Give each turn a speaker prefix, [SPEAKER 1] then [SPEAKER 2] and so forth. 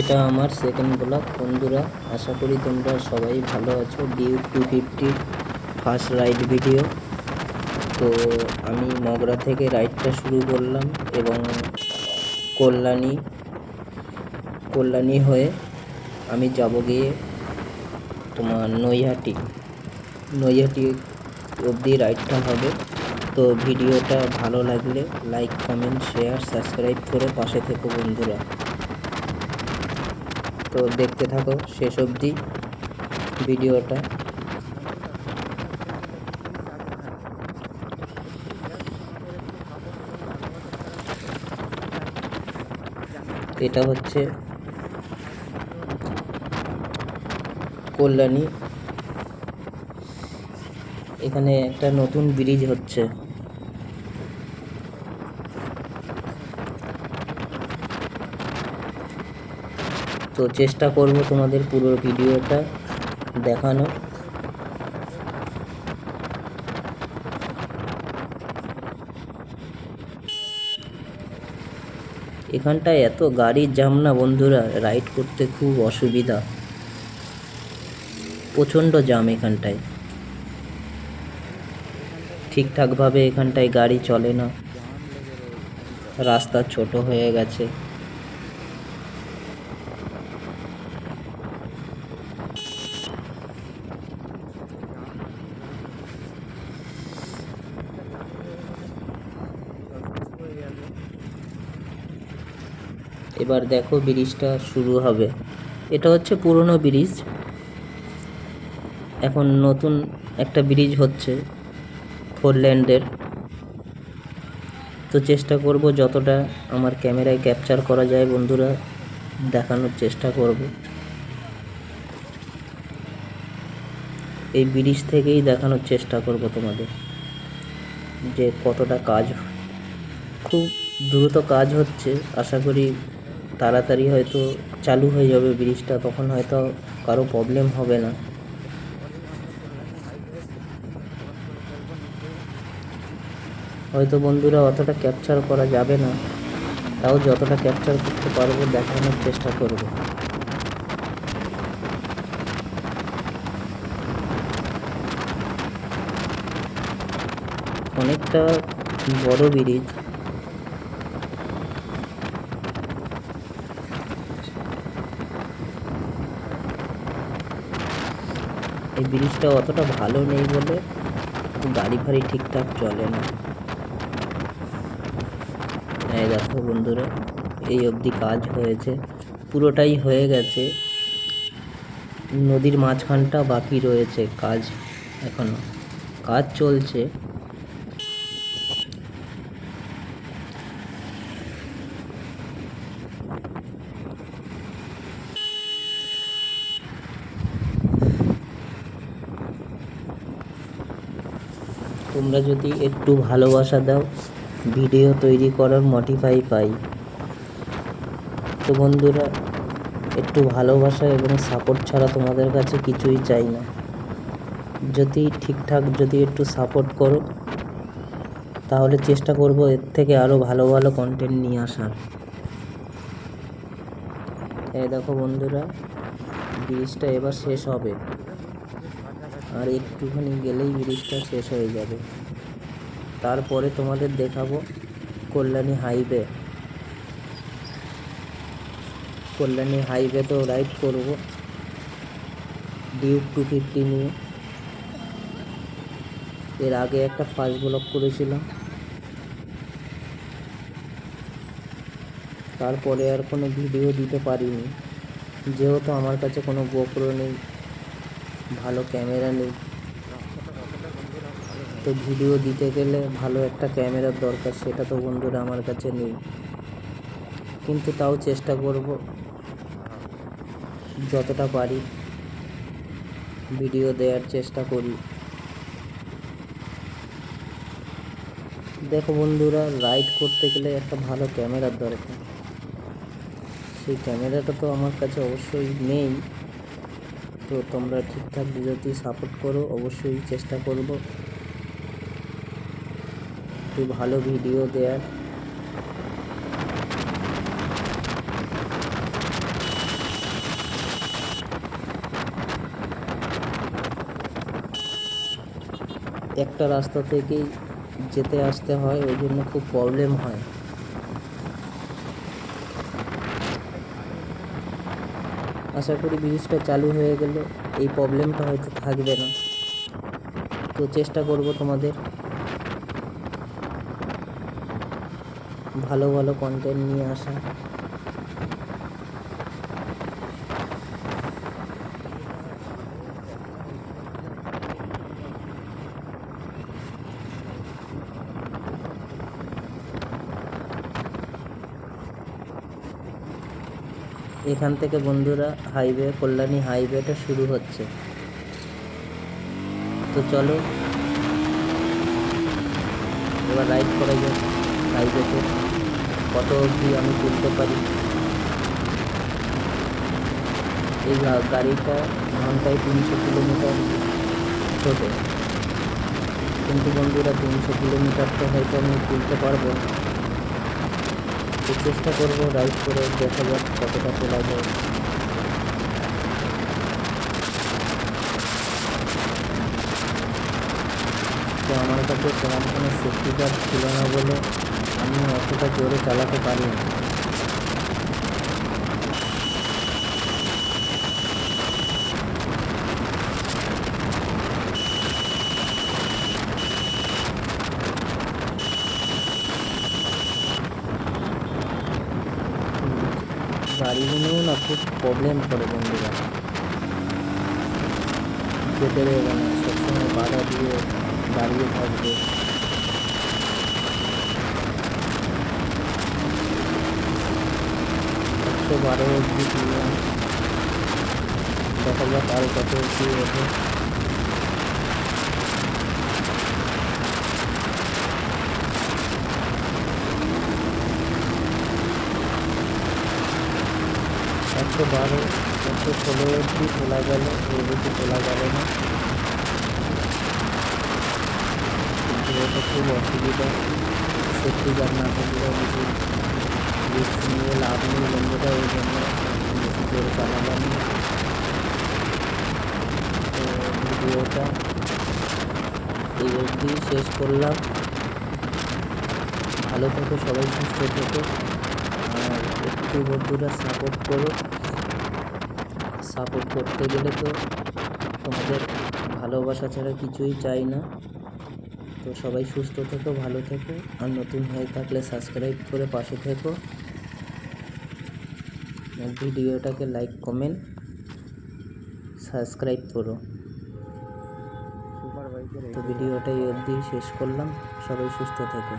[SPEAKER 1] এটা আমার second blog বন্ধুরা, আশা করি তোমরা সবাই ভালো আছো। Duke two fifty first ride video তো আমি মগরা থেকে রাইডটা শুরু করলাম এবং কল্যাণী কল্যাণী হয়ে আমি যাব গিয়ে তোমার নৈহাটি। নৈহাটি অবধি রাইডটা হবে। তো ভিডিওটা ভালো লাগলে লাইক কমেন্ট শেয়ার সাবস্ক্রাইব করে পাশে থেকো বন্ধুরা। তো দেখতে থাকো শেষ অবধি ভিডিওটা। এটা হচ্ছে কল্যাণী। এখানে একটা নতুন ব্রিজ হচ্ছে। তো চেষ্টা করব তোমাদের পুরো ভিডিওটা দেখানো এখানটায় এত গাড়ির জাম না বন্ধুরা, রাইড করতে খুব অসুবিধা। প্রচণ্ড জাম এখানটায়। ঠিকঠাকভাবে এখানটায় গাড়ি চলে না। রাস্তা ছোট হয়ে গেছে। এবার দেখো ব্রিজটা শুরু হবে। এটা হচ্ছে পুরনো ব্রিজ। এখন নতুন একটা ব্রিজ হচ্ছে ফোর ল্যান্ডের। তো চেষ্টা করব যতটা আমার ক্যামেরায় ক্যাপচার করা যায় বন্ধুরা, দেখানোর চেষ্টা করব। এই ব্রিজ থেকেই দেখানোর চেষ্টা করব তোমাদের, যে কতটা কাজ, খুব দ্রুত কাজ হচ্ছে। আশা করি তাড়াতাড়ি হয়তো চালু হয়ে যাবে ব্রিজটা, তখন হয়তো কারও প্রবলেম হবে না। হয়তো বন্ধুরা অতটা ক্যাপচার করা যাবে না, তাও যতটা ক্যাপচার করতে পারব, দেখানোর চেষ্টা করব। অনেকটা বড় ব্রিজ এই ব্রিজটা অতটা ভালো নেই বলে গাড়ি ফাড়ি ঠিকঠাক চলে না। এই দেখো বন্ধুরা, এই অবধি কাজ হয়েছে, পুরোটাই হয়ে গেছে। নদীর মাঝখানটা বাকি রয়েছে কাজ এখনও। কাজ চলছে। তোমরা যদি একটু ভালোবাসা দাও ভিডিও তৈরি করার মোটিফাই পাই। তো বন্ধুরা, একটু ভালোবাসা এবং সাপোর্ট ছাড়া তোমাদের কাছে কিছুই চাই না। যদি ঠিকঠাক যদি একটু সাপোর্ট করো, তাহলে চেষ্টা করব এর থেকে আরও ভালো ভালো কন্টেন্ট নিয়ে আসার। এই দেখো বন্ধুরা, ব্রিজটা এবার শেষ হবে। আর একটুখানি গেলেই ব্রিজটা শেষ হয়ে যাবে। তারপরে তোমাদের দেখাবো কল্যাণী হাইওয়ে। কল্যাণী হাইওয়ে তো রাইড করব। ডিউক টু ফিফটি নিয়ে। এর আগে একটা ফার্স্ট ব্লক করেছিলাম। তারপরে আর কোনো ভিডিও দিতে পারিনি। যেহেতু আমার কাছে কোনো গোপ্রো নেই ভালো ক্যামেরা নেই। তো ভিডিও দিতে গেলে ভালো একটা ক্যামেরার দরকার, সেটা তো বন্ধুরা আমার কাছে নেই। কিন্তু তাও চেষ্টা করব যতটা পারি ভিডিও দেওয়ার চেষ্টা করি। দেখো বন্ধুরা রাইড করতে গেলে একটা ভালো ক্যামেরার দরকার। সেই ক্যামেরাটা তো আমার কাছে অবশ্যই নেই। তো তোমরা ঠিকঠাক ভিডিওটি সাপোর্ট করো, অবশ্যই চেষ্টা করব। একটু ভালো ভিডিও দেওয়ার একটা রাস্তা থেকেই যেতে আসতে হয়, ওই জন্য খুব প্রবলেম হয়। আশা করি ব্রিজটা চালু হয়ে গেলে। এই প্রবলেমটা হয়তো থাকবে না। তো চেষ্টা করব তোমাদের ভালো ভালো কন্টেন্ট নিয়ে আসা এখান থেকে বন্ধুরা হাইওয়ে, কল্যাণী হাইওয়েটা শুরু হচ্ছে। তো চলো, এবার রাইড করা যাক হাইওয়েতে। কত অবধি আমি তুলতে পারি? এই গাড়িটা ঘন্টায় তিনশো কিলোমিটার ছোটো। কিন্তু বন্ধুরা, তিনশো কিলোমিটার তো হয়তো আমি তুলতে পারব। চেষ্টা করব রাইড করে দেখা যাক কতটা তোলা যায় তো আমার কাছে কোনো সেফটি গার্ড ছিল না বলে আমি অতটা জোরে চালাতে পারি না গাড়িগুলোও না খুব প্রবলেম করে বন্ধুরা যেতে দেবে না সবসময় বাধা দিয়ে দাঁড়িয়ে থাকবে একশো বারো অবধি দিলাম দেখা যাক আরও কত অবধি একশো বারো একশো ষোলো অবধি তোলা গেল, এর তোলা গেল না। এটা খুব অসুবিধা। সত্যি গান না থাকলে নিয়ে লাভ নেই বন্ধুটা ওই জন্য বেশি চালালাম না। তো ভিডিওটা এই অবধি শেষ করলাম। ভালো থেকো, সবাই সুস্থ থেকো। আর একটু বন্ধুরা সাপোর্ট করো। সাপোর্ট করতে গেলে তো তোমাদের ভালোবাসা ছাড়া কিছুই চাই না। তো সবাই সুস্থ থেকো, ভালো থেকো, আর নতুন হয়ে থাকলে সাবস্ক্রাইব করে পাশে থেকো। ভিডিওটাকে লাইক কমেন্ট সাবস্ক্রাইব করো। তো ভিডিওটা এই অবধি শেষ করলাম। সবাই সুস্থ থেকো।